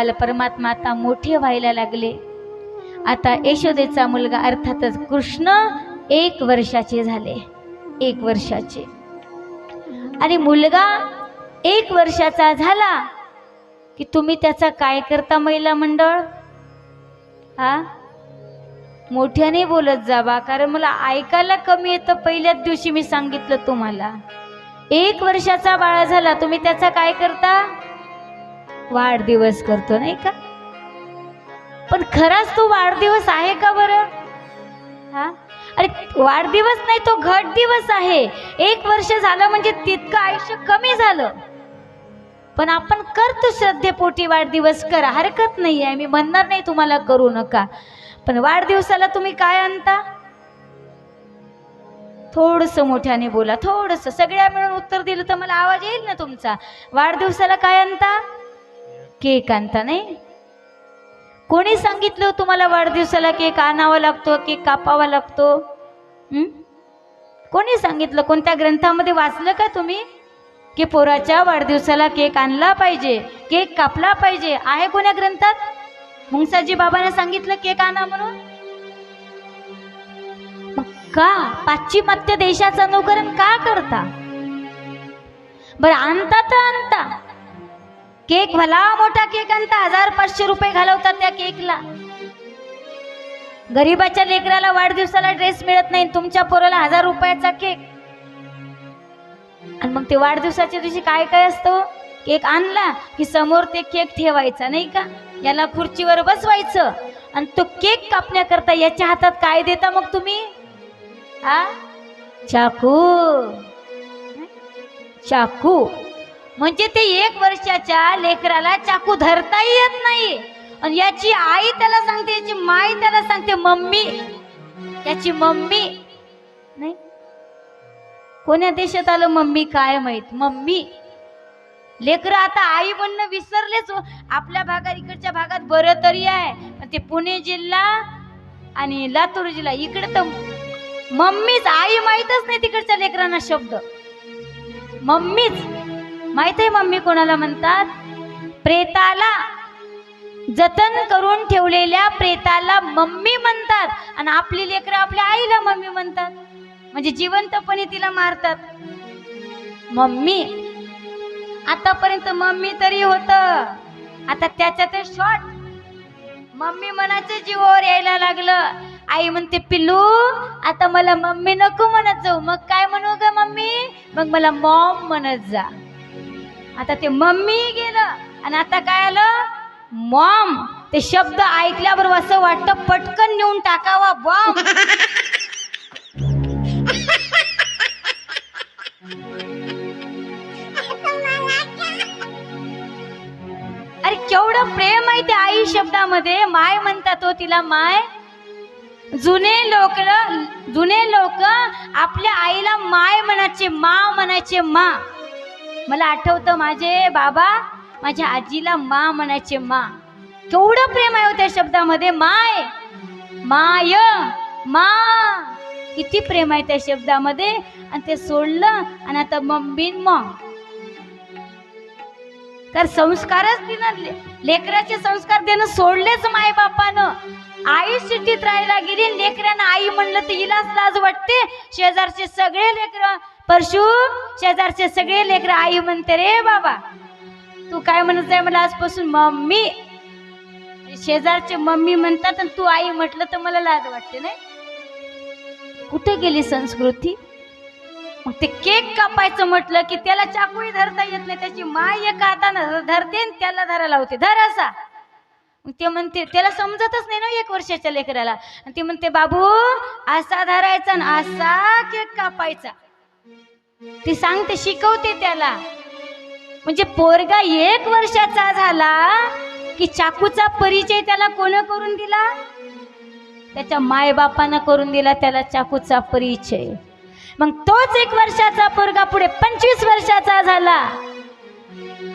बाल परमात्मा आता मोठे व्हायला लागले. आता यशोदेचा मुलगा अर्थातच कृष्ण एक वर्षाचे झाले. एक वर्षाचे. आणि मुलगा एक वर्षाचा झाला की तुम्ही त्याचा काय करता महिला मंडळ? हा? मोठ्याने बोलत जावा कारण मला ऐकायला कमी येतं. पहिल्याच दिवशी मी सांगितलं तुम्हाला. एक वर्षाचा बाळा झाला तुम्ही त्याचा काय करता? वाढदिवस करतो नाही का? पण खराच तो वाढदिवस आहे का बरं? हा? अरे वाढदिवस नाही तो घट दिवस आहे. एक वर्ष झालं म्हणजे तितकं आयुष्य कमी झालं. पण आपण करतो श्रद्धेपोटी वाढदिवस करा. हरकत नाही आहे मी म्हणणार नाही तुम्हाला करू नका. पण वाढदिवसाला तुम्ही काय आणता? थोडस मोठ्याने बोला थोडस. सगळ्या मिळून उत्तर दिलं तर मला आवाज येईल ना तुमचा? वाढदिवसाला काय आणता? केक आणता नाही? कोणी सांगितलं हो तुम्हाला वाढदिवसाला केक आणावा लागतो केक कापावा लागतो? कोणी सांगितलं? कोणत्या ग्रंथामध्ये वाचलं का तुम्ही? की पोराच्या वाढदिवसाला केक आणला पाहिजे केक कापला पाहिजे. आहे कोण्या ग्रंथात? मुंगसाजी बाबाने सांगितलं केक आणा म्हणून? का? पाश्चिमात्य देशाचं अनुकरण का करता? बरं आणता तर आणता. केक भला मोठा केक आणता हजार पाचशे रुपये घालवतात त्या केकला. गरीबाच्या लेकराला वाढदिवसाला ड्रेस मिळत नाही तुमच्या पोराला हजार रुपयाचा केक. आणि मग ते वाढदिवसाच्या दिवशी काय काय असतं? केक आणला की समोर ते केक ठेवायचा नाही का? याला खुर्चीवर बसवायचं आणि तो केक कापण्याकरता याच्या हातात काय देता मग तुम्ही? हा चाकू. चाकू. म्हणजे ते एक वर्षाच्या लेकराला चाकू धरता येत नाही. आणि याची आई त्याला सांगते याची माई त्याला सांगते मम्मी याची मम्मी. नाही. कोण्या देशात आलं मम्मी? काय माहीत? मम्मी. लेकरं आता आई म्हणणं विसरलेच हो. आपल्या भागात इकडच्या भागात बरं तरी आहे. ते पुणे जिल्हा आणि लातूर जिल्हा इकडे तर मम्मीच. आई माहीतच नाही तिकडच्या लेकरांना शब्द. मम्मीच. माहीत आहे मम्मी कोणाला म्हणतात? प्रेताला जतन करून ठेवलेल्या प्रेताला मम्मी म्हणतात. आणि आपली लेकरं आपल्या आईला मम्मी म्हणतात. म्हणजे जिवंतपणे तिला मारतात. मम्मी आतापर्यंत मम्मी तरी होत. आता त्याच्यात शॉर्ट मम्मी मनाच्या जीवावर यायला लागलं. आई म्हणते पिल्लू आता मला मम्मी नको म्हणत जाऊ. मग काय म्हणू ग मम्मी? मग मला मॉम म्हणत जा. आता ते मम्मी गेलं. आणि आता काय आलं? मॉम. ते शब्द ऐकल्याबरोबर असं वाटतं पटकन नेऊन टाकावा बॉम्ब अरे केवढं प्रेम आहे त्या आई शब्दामध्ये. माय म्हणतात तो तिला माय. जुने लोक जुने लोक आपल्या आईला माय म्हणायचे मा म्हणायचे मा. मला आठवतं माझे बाबा माझ्या आजीला मा म्हणायचे मा. केवढं प्रेम आहे हो त्या शब्दामध्ये माय माय मा. किती प्रेम आहे त्या शब्दामध्ये. आणि ते सोडलं आणि आता मम्मीन मग तर संस्कारच दिलं लेकराचे संस्कार देणं सोडलेच माय बापानं. आई सिटीत राहायला गेली लेकरांना आई म्हणलं तर हिलाच लाज वाटते. शेजारचे सगळे लेकर परशु शेजारचे सगळे लेकर आई म्हणते रे बाबा. तू काय म्हणत आहे मला आजपासून मम्मी? शेजारचे मम्मी म्हणतात आणि तू आई म्हटलं तर मला लाज वाटते नाही? कुठे गेली संस्कृती? मग ते केक कापायचं म्हटलं की त्याला चाकूही धरता येत नाही त्याची माय एका हातानं धरते आणि त्याला धरायला होते धर असा. मग ते म्हणते त्याला समजतच नाही ना एक वर्षाच्या लेकराला. आणि ते म्हणते बाबू असा धरायचा ना असा केक कापायचा. ती सांगते शिकवते त्याला. म्हणजे पोरगा एक वर्षाचा झाला की चाकूचा परिचय त्याला कोण करून दिला? त्याच्या मायबापानं करून दिला त्याला चाकूचा परिचय. मग तोच एक वर्षाचा पोरगा पुढे पंचवीस वर्षाचा झाला.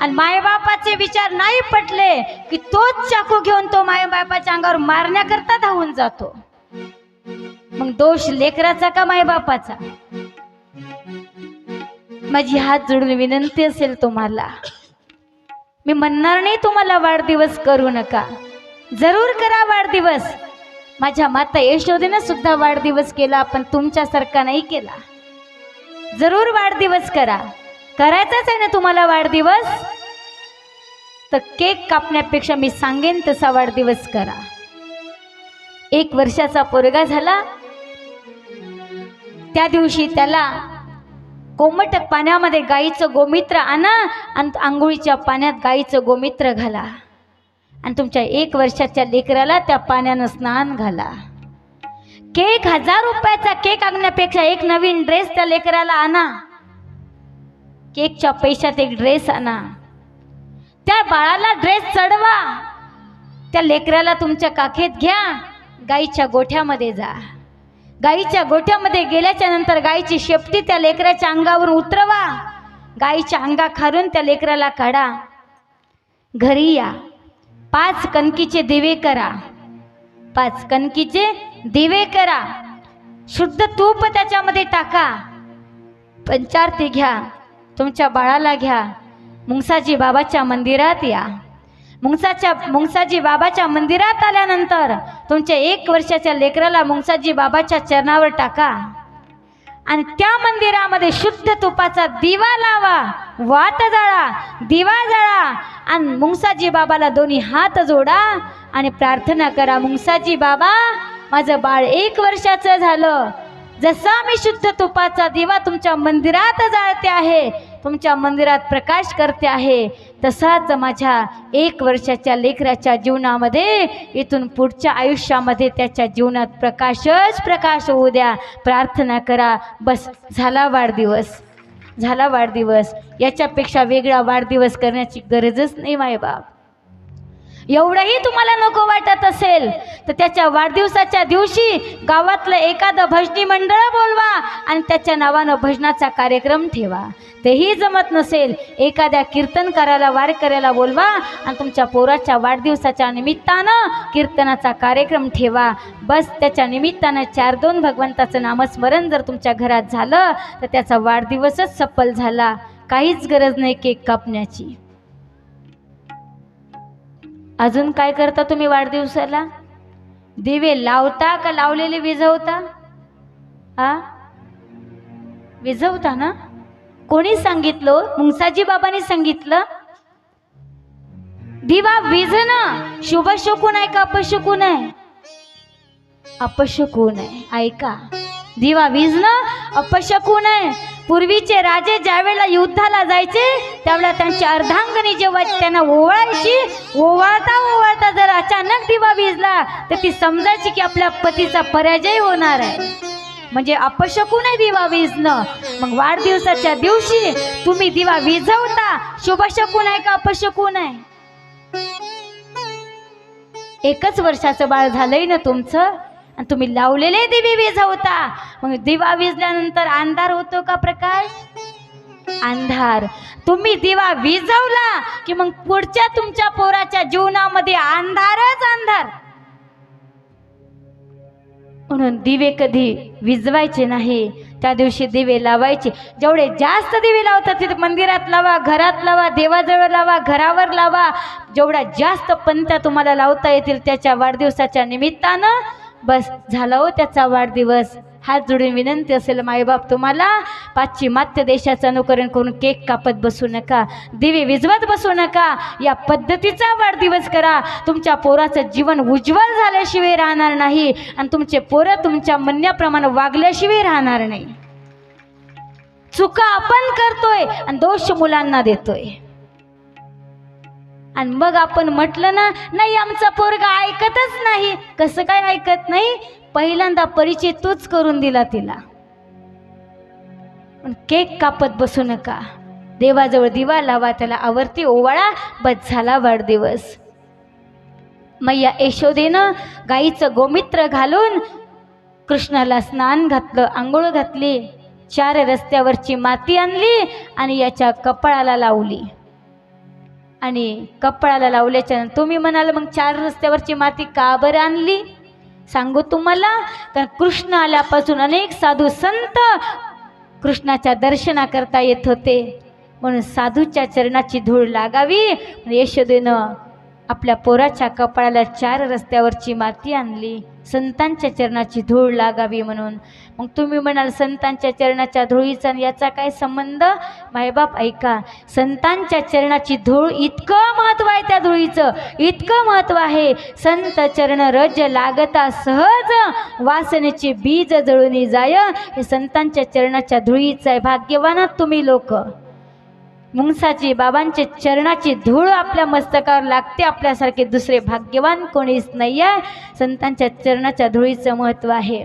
आणि मायबापाचे विचार नाही पटले की तोच चाकू घेऊन तो मायबापाच्या अंगावर मारण्याकरता धावून जातो. मग दोष लेकराचा का मायबापाचा? माझी हात जोडून विनंती असेल तुम्हाला. मी म्हणणार नाही तुम्हाला वाढदिवस करू नका. जरूर करा वाढदिवस. माझ्या माता यशोदेनं सुद्धा वाढदिवस केला पण तुमच्यासारखा नाही केला. जरूर वाढदिवस करा. करायचाच आहे ना तुम्हाला वाढदिवस? तर केक कापण्यापेक्षा मी सांगेन तसा वाढदिवस करा. एक वर्षाचा पोरगा झाला. त्या दिवशी त्याला कोमट पाण्यामध्ये गाईचं गोमित्र आणा आणि आंघोळीच्या पाण्यात गाईचं गोमित्र घाला. आणि तुमच्या एक वर्षाच्या लेकराला त्या पाण्यानं स्नान घाला. केक हजार रुपयाचा केक आणण्यापेक्षा एक नवीन ड्रेस त्या लेकराला आणा. केकच्या पैशात एक ड्रेस आणा. त्या बाळाला ड्रेस चढवा. त्या लेकराला तुमच्या काखेत घ्या. गाईच्या गोठ्यामध्ये जा. गाईच्या गोठ्यामध्ये गेल्याच्यानंतर गाईची शेपटी त्या लेकराच्या अंगावर उतरवा. गाईच्या अंगा खारून त्या लेकराला काढा. घरी या. पाच कणकीचे दिवे करा. पाच कणकीचे दिवे करा. शुद्ध तूप त्याच्यामध्ये टाका. पंचारती घ्या. तुमच्या बाळाला घ्या. मुंगसाजी बाबाच्या मंदिरात या. मुंगसाच्या मुंगसाजी बाबाच्या मंदिरात आल्यानंतर तुमच्या एक वर्षाच्या लेकराला मुंगसाजी बाबाच्या चरणावर टाका. आणि त्या मंदिरामध्ये शुद्ध तुपाचा दिवा लावा वात जाळा दिवा जाळा आणि मुंगसाजी बाबाला दोन्ही हात जोडा आणि प्रार्थना करा मुंगसाजी बाबा माझं बाळ एक वर्षाचं झालं. जसा मी शुद्ध तुपाचा दिवा तुमच्या मंदिरात जाळते आहे तुमच्या मंदिरात प्रकाश करते आहे तसाच माझ्या एक वर्षाच्या लेकराच्या जीवनामध्ये इथून पुढच्या आयुष्यामध्ये त्याच्या जीवनात प्रकाशच प्रकाश होऊ द्या. प्रार्थना करा. बस झाला वाढदिवस. झाला वाढदिवस. याच्यापेक्षा वेगळा वाढदिवस करण्याची गरजच नाही मायबाप. एवढंही तुम्हाला नको वाटत असेल तर त्याच्या वाढदिवसाच्या दिवशी गावातलं एखादं भजनी मंडळ बोलवा आणि त्याच्या नावानं भजनाचा कार्यक्रम ठेवा. तेही जमत नसेल एखाद्या कीर्तनकाराला वारकऱ्याला बोलवा आणि तुमच्या पोराच्या वाढदिवसाच्या निमित्तानं कीर्तनाचा कार्यक्रम ठेवा. बस त्याच्या निमित्तानं चार दोन भगवंताचं नामस्मरण जर तुमच्या घरात झालं तर त्याचा वाढदिवसच सफल झाला. काहीच गरज नाही केक कापण्याची. अजून काय करता तुम्ही वाढदिवसाला? दिवे लावता का लावलेले विझवता? हा विझवता ना? कोणी सांगितलं? मुंगसाजी बाबांनी सांगितलं? दिवा विझणं. शुभ शकून आहे का अपशकून आहे अपशकून आहे ऐका. दिवा विझणं अपशकून आहे पूर्वीचे राजे ज्यावेळेला युद्धाला जायचे त्यावेळेला त्यांची अर्धांगणी जेव्हा त्यांना ओवाळायची. ओवाळता ओवाळता जर अचानक दिवा विजला तर ती समजायची की आपल्या पतीचा पराजय होणार आहे. म्हणजे अपशकून आहे दिवा विजणं मग वाढदिवसाच्या दिवशी तुम्ही दिवा विझवता शुभशकून आहे का अपशकून आहे? एकच वर्षाचं बाळ झालंय ना तुमचं? आणि तुम्ही लावलेले दिवे विझवता. मग दिवा विजल्यानंतर अंधार होतो का प्रकाश? अंधार. तुम्ही दिवा विझवला की मग पुढच्या तुमच्या पोराच्या जीवनामध्ये अंधारच अंधार. म्हणून दिवे कधी विजवायचे नाही त्या दिवशी दिवे लावायचे. जेवढे जास्त दिवे लावतात तिथे मंदिरात लावा घरात लावा देवाजवळ लावा घरावर लावा. जेवढ्या जास्त पंत्या तुम्हाला लावता येतील त्याच्या वाढदिवसाच्या निमित्तानं बस झाला हो त्याचा वाढदिवस. हात जोडून विनंती असेल मायबाप तुम्हाला पाश्चिमात्य देशाचं अनुकरण करून केक कापत बसू नका दिवे विजवत बसू नका या पद्धतीचा वाढदिवस करा. तुमच्या पोराचं जीवन उज्ज्वल झाल्याशिवाय राहणार नाही आणि तुमचे पोरं तुमच्या म्हणण्याप्रमाणे वागल्याशिवाय राहणार नाही. चुका आपण करतोय आणि दोष मुलांना देतोय. आणि मग आपण म्हटलं ना नाही आमचा पोरगा ऐकतच नाही. कसं काय ऐकत नाही? पहिल्यांदा परिचय तूच करून दिला तिला. पण केक कापत बसू नका. देवाजवळ दिवा लावा त्याला आवर्ती ओवाळा बस झाला वाढदिवस. मैया यशोदेनं गाईचं गोमित्र घालून कृष्णाला स्नान घातलं आंघोळ घातली चार रस्त्यावरची माती आणली आणि याच्या कपाळाला लावली. आणि कपाळाला लावल्याच्या तुम्ही म्हणाल मग चार रस्त्यावरची माती का बरं आणली? सांगू तुम्हाला? कारण कृष्ण आल्यापासून अनेक साधू संत कृष्णाच्या दर्शना करता येत होते. म्हणून साधूच्या चरणाची धूळ लागावी. म्हणजे यशोदेनं आपल्या पोराच्या कपाळाला चार रस्त्यावरची माती आणली. संतांच्या चरणाची धूळ लागावी म्हणून. मग तुम्ही म्हणाल संतांच्या चरणाच्या धुळीचा आणि याचा काय संबंध? मायबाप ऐका. संतांच्या चरणाची धूळ इतकं महत्त्व आहे त्या धुळीचं. इतकं महत्त्व आहे. संत चरण रज लागता सहज. वासनेचे बीज जळून जाय. हे संतांच्या चरणाच्या धुळीचं आहे. भाग्यवानात तुम्ही लोक. मुंगसाची बाबांचे चरणाची धूळ आपल्या मस्तकावर लागते. आपल्यासारखे दुसरे भाग्यवान कोणीच नाही आहे संतांच्या चरणाच्या धुळीचं महत्त्व आहे.